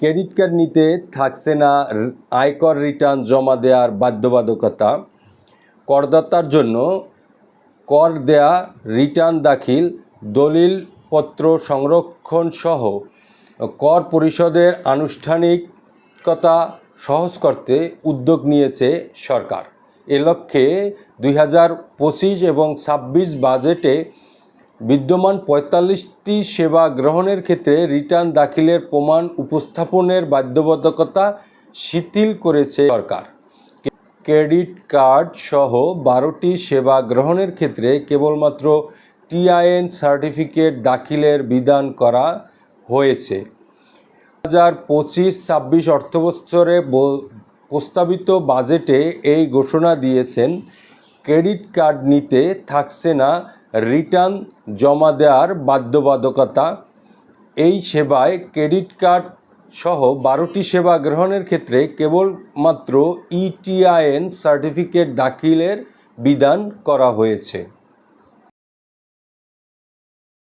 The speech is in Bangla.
ক্রেডিট কার্ড নিতে থাকছে না আয়কর রিটার্ন জমা দেওয়ার বাধ্যবাধকতা। করদাতার জন্য কর দেয়া, রিটার্ন দাখিল দলিলপত্র সংরক্ষণ সহ কর পরিষদের আনুষ্ঠানিকতা সহজ করতে উদ্যোগ নিয়েছে সরকার। এ লক্ষ্যে দুই হাজার পঁচিশ এবং ছাব্বিশ বাজেটে বিদ্যমান পঁয়তাল্লিশটি সেবা গ্রহণের ক্ষেত্রে রিটার্ন দাখিলের প্রমাণ উপস্থাপনের বাধ্যবাধকতা শিথিল করেছে সরকার। ক্রেডিট কার্ড সহ বারোটি সেবা গ্রহণের ক্ষেত্রে কেবলমাত্র টিআইএন সার্টিফিকেট দাখিলের বিধান করা হয়েছে। দু হাজার পঁচিশ ছাব্বিশ অর্থবছরে প্রস্তাবিত বাজেটে এই ঘোষণা দিয়েছেন, ক্রেডিট কার্ড নিতে থাকছে না রিটার্ন জমা দেওয়ার বাধ্যবাধকতা। এই সেবায় ক্রেডিট কার্ড সহ বারোটি সেবা গ্রহণের ক্ষেত্রে কেবলমাত্র ইটিআইএন সার্টিফিকেট দাখিলের বিধান করা হয়েছে।